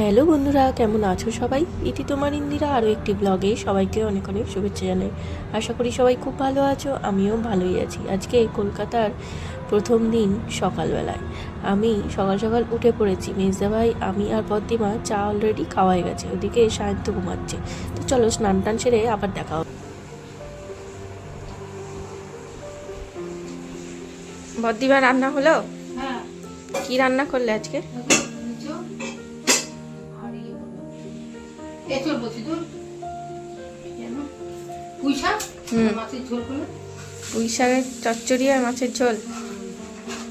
Hello বন্ধুরা কেমন আছো সবাই? ইতি তোমার ইন্দিরা আরও একটি ব্লগে সবাইকে অনেক অনেক শুভেচ্ছা জানাই। আশা করি সবাই খুব ভালো আছো আমিও ভালোই আছি। আজকে কলকাতার প্রথম দিন সকালবেলায়। আমি সকাল সকাল উঠে পড়েছি। মেজদা ভাই আমি আর বদ্দিমা চা অলরেডি খাওয়াই গেছে। ওদিকে সায়ন্ত ঘুমাচ্ছে। তো চলো স্নান টান সেরে আবার দেখা হবে। বদ্দিমা রান্না হলো? হ্যাঁ। কি রান্না করলে আজকে? এঁচড় বলছি তো পুঁই শাক। মাছের ঝোল করলে? পুঁই শাকের চচ্চড়ি আর মাছের ঝোল।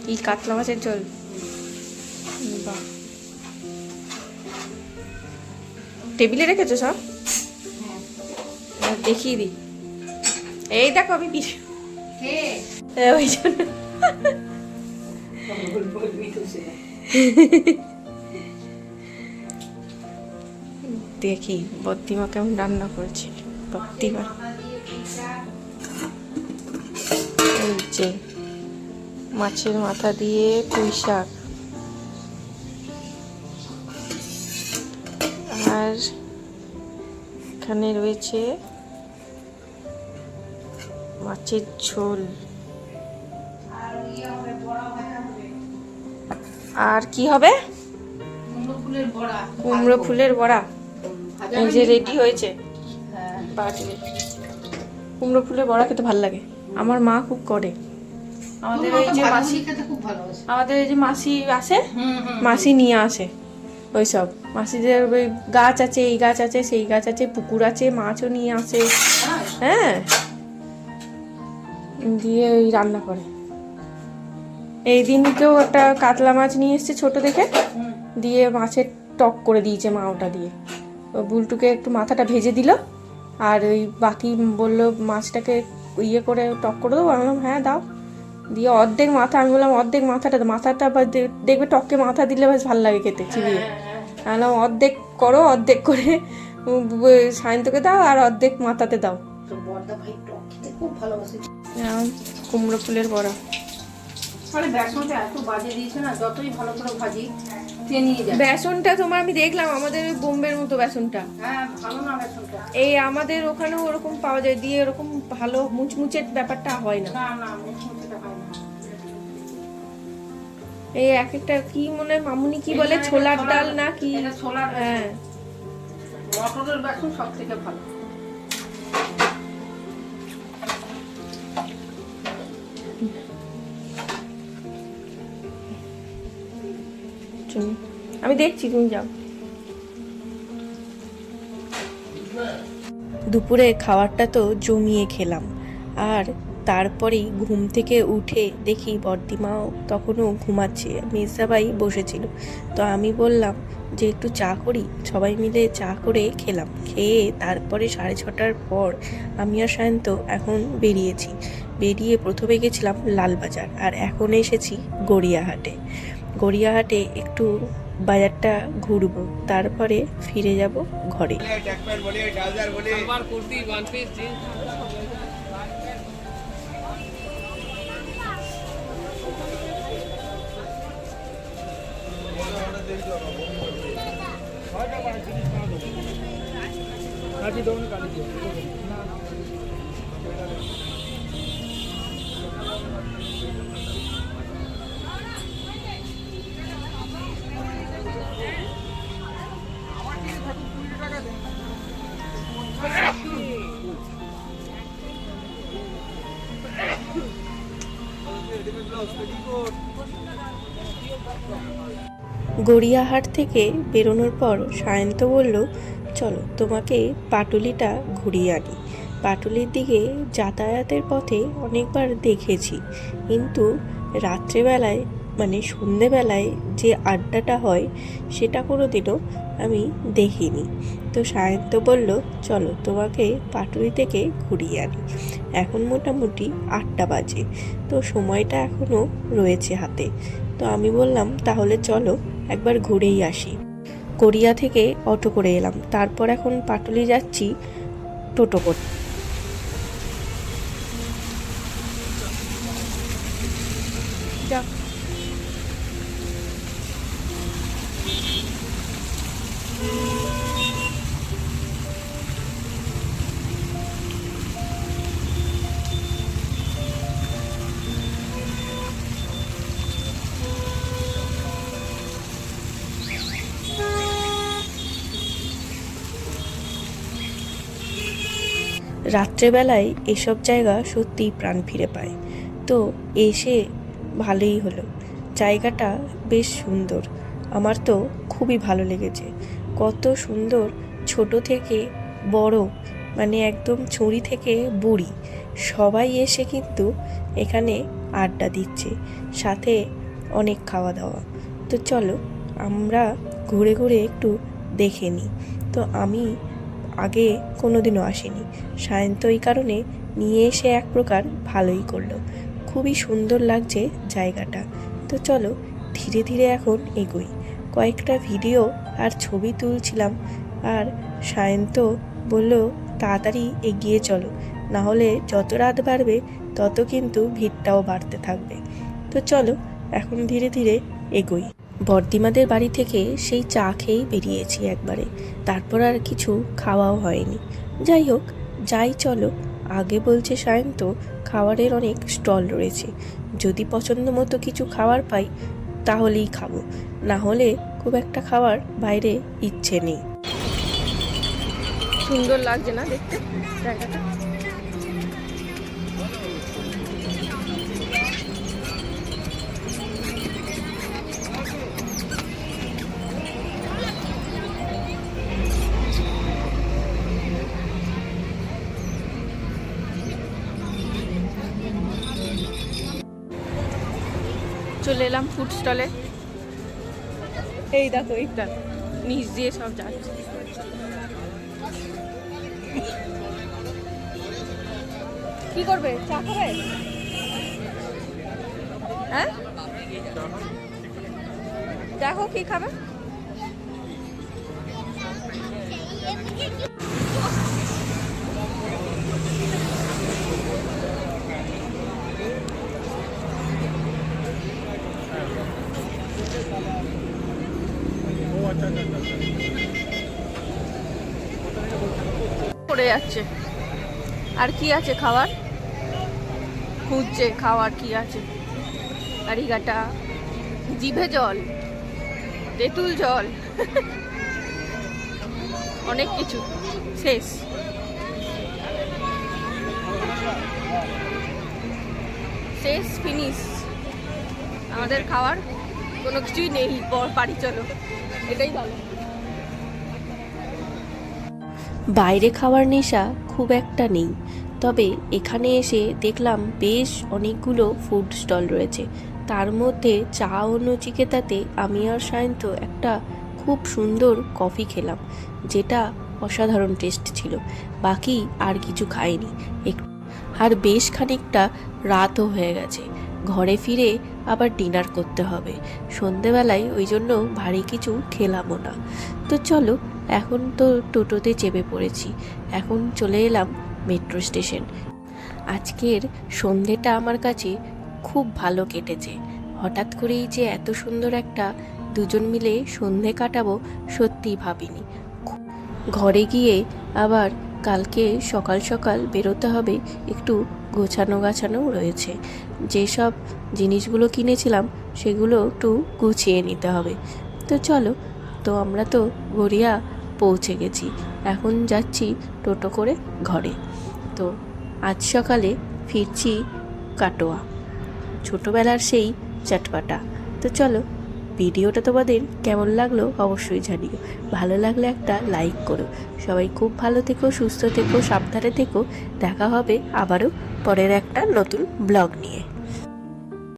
কি কাতলা মাছের ঝোল? বাহ। টেবিলে রেখেছো সব? হ্যাঁ। দেখিয়ে দিই। এই দেখো আমি পিছু কে? ওই জন্য। দেখি বদ্দিমা কেমন রান্না করেছে। বদ্দিমা এই যে মাছের মাথা দিয়ে পুঁই শাক। আর এখানে রয়েছে মাছের ঝোল। আর কি হবে? কুমড়ো ফুলের বড়া। এই যে রেডি হয়েছে। হ্যাঁ। কুমড়ো ফুলের বড়া খেতে ভালো লাগে। আমার মা খুব করে। আমাদের এই যে মাসি খেতে খুব ভালোবাসে আমাদের এই যে মাসি আসে মাসি নিয়ে আসে ওই সব মাসিদের ওই গাছ আছে এই গাছ আছে সেই গাছ আছে পুকুর আছে মাছও নিয়ে আসে। হ্যাঁ। দিয়ে ওই রান্না করে। এই দিনকেও একটা কাতলা মাছ নিয়ে এসছে ছোট দেখে। দিয়ে মাছের টক করে দিয়েছে মা ওটা দিয়ে। বুলটুকে একটু মাথাটা ভেজে দিল আর ওই বাকি বলল মাছটাকে ইয়ে করে টক করে দেবো। আমি বললাম হ্যাঁ দাও। দিয়ে অর্ধেক মাথা আমি বললাম অর্ধেক মাথাটা মাথাটা দেখবে টককে মাথা দিলে বেশ ভালো লাগে খেতে চিবিয়ে। হ্যাঁ, হ্যাঁ। আমি বললাম অর্ধেক করো অর্ধেক করে সায়ন্তকে দাও আর অর্ধেক মাথাতে দাও। তো বড়দা ভাই টক খেতে খুব ভালোবাসে। আর কুমড়ো ফুলের বড়া। মানে বেসনটা এত বাজে দিয়েছে না যতই ভালো করে ভাজি বেসনটা তোমার আমি দেখলাম আমাদের বোম্বের মতো বেসনটা। হ্যাঁ বেসনটা। এই আমাদের ওখানেও ওরকম পাওয়া যায় দিয়ে এরকম ভালো মুচমুচের ব্যাপারটা হয় না। এই এক একটা কি মনে হয় মামুনি কি বলে ছোলার ডাল না কি? ছোলার হ্যাঁ। মটরের বেসন সব থেকে ভালো। চলো। আমি দেখছি, তুমি যাও। দুপুরে খাবারটা তো জমিয়ে খেলাম, আর তারপরেই ঘুম থেকে উঠে দেখি বর্দিমাও তখনও ঘুমাচ্ছে, মির্জাবাই বসেছিল। তো আমি বললাম যে, একটু চা করি। সবাই মিলে চা করে খেলাম, খেয়ে তারপরে সাড়ে ছটার পর আমি আর সায়ন্ত এখন বেরিয়েছি। বেরিয়ে প্রথমে গেছিলাম লালবাজার, আর এখন এসেছি গড়িয়াহাটে। গড়িয়াহাটে একটু বাজারটা ঘুরব তারপরে ফিরে যাব ঘরে। কাটি দৌড় কাটি গড়িয়াহাট থেকে বেরোনোর পর সায়ন্ত বলল, চলো, তোমাকে পাটুলিটা ঘুরিয়ে আনি। পাটুলির দিকে যাতায়াতের পথে অনেকবার দেখেছি। কিন্তু রাত্রেবেলায় মানে সন্ধেবেলায় যে আড্ডাটা হয়, সেটা কোনো দিনও আমি দেখিনি। তো সায়ন্ত বলল, চলো তোমাকে পাটুলি থেকে ঘুরিয়ে আনি। এখন মোটামুটি আটটা বাজে। তো সময়টা এখনও রয়েছে হাতে। তো আমি বললাম, তাহলে চলো একবার ঘুরেই আসি। কোরিয়া থেকে অটো করে এলাম। তারপর এখন পাটুলি যাচ্ছি টোটো করে। রাত্রেবেলায় এসব জায়গা সত্যিই প্রাণ ফিরে পায়। তো এসে ভালোই হলো। জায়গাটা বেশ সুন্দর। আমার তো খুবই ভালো লেগেছে। কত সুন্দর ছোট থেকে বড় মানে একদম ছুরি থেকে বুড়ি। সবাই এসে কিন্তু এখানে আড্ডা দিচ্ছে, সাথে অনেক খাওয়া দাওয়া তো চলো, আমরা ঘুরে ঘুরে একটু দেখে নিই। তো আমি আগে কোনোদিনও আসিনি। সায়ন্ত এই কারণে নিয়ে এসে এক প্রকার ভালোই করল। খুবই সুন্দর লাগছে জায়গাটা। তো চলো, ধীরে ধীরে এখন এগোই। কয়েকটা ভিডিও আর ছবি তুলছিলাম। আর সায়ন্ত বলল, তাড়াতাড়ি এগিয়ে চলো না হলে যত রাত বাড়বে, তত কিন্তু ভিড়টাও বাড়তে থাকবে। তো চলো, এখন ধীরে ধীরে এগোই। বর্দিমাদের বাড়ি থেকে সেই চা খেয়েই বেরিয়েছি একবারে। তারপর আর কিছু খাওয়াও হয়নি। যাই হোক, যাই চলো, আগে বলছে সায়ন্ত, খাবারের অনেক স্টল রয়েছে। যদি পছন্দ মতো কিছু খাবার পাই তাহলেই খাব। না হলে খুব একটা খাওয়ার বাইরে ইচ্ছে নেই। সুন্দর লাগছে না দেখতে? জায়গাটা? চলে এলাম ফুড স্টলে এই দেখো এইটা নিচ দিয়ে সব যাচ্ছে। কি করবে? চা খাবে? হ্যাঁ? দেখো কি খাবে। যাচ্ছে। আর কি আছে খাবার খুঁজছে খাওয়ার কি আছে। কারিগাটা জিভে জল, তেঁতুল জল, অনেক কিছু। শেষ। শেষ ফিনিশ আমাদের খাওয়ার কোনো কিছুই নেই বাড়ি চলো। এটাই ভালো। বাইরে খাওয়ার নেশা খুব একটা নেই। তবে এখানে এসে দেখলাম বেশ অনেকগুলো ফুড স্টল রয়েছে। তার মধ্যে চা ও নচিকেতাতে আমি আর সায়ন্ত একটা খুব সুন্দর কফি খেলাম, যেটা অসাধারণ টেস্ট ছিল। বাকি আর কিছু খাইনি। আর বেশ খানিকটা রাতও হয়ে গেছে। ঘরে ফিরে আবার ডিনার করতে হবে। সন্ধেবেলায় ওই জন্য ভারী কিছু খেলামও না। তো চলো এখন তো টোটোতে চেপে পড়েছি। এখন চলে এলাম মেট্রো স্টেশন। আজকের সন্ধেটা আমার কাছে খুব ভালো কেটেছে। হঠাৎ করেই যে এত সুন্দর একটা দুজন মিলে সন্ধে কাটাবো সত্যিই ভাবিনি। ঘরে গিয়ে আবার কালকে সকাল সকাল বেরোতে হবে একটু গোছানো গাছানো রয়েছে। যেসব জিনিসগুলো কিনেছিলাম সেগুলো একটু গুছিয়ে নিতে হবে। তো চলো, তো আমরা তো গড়িয়া পৌঁছে গেছি। এখন যাচ্ছি টোটো করে ঘরে। তো আজ সকালে ফিরছি কাটোয়া। ছোটোবেলার সেই চটপাটা। তো চলো, ভিডিওটা তোমাদের কেমন লাগল অবশ্যই জানিও। ভালো লাগলে একটা লাইক করো। সবাই খুব ভালো থেকো, সুস্থ থেকো, সাবধানে থেকো। দেখা হবে আবারও পরের একটা নতুন ব্লগ নিয়ে।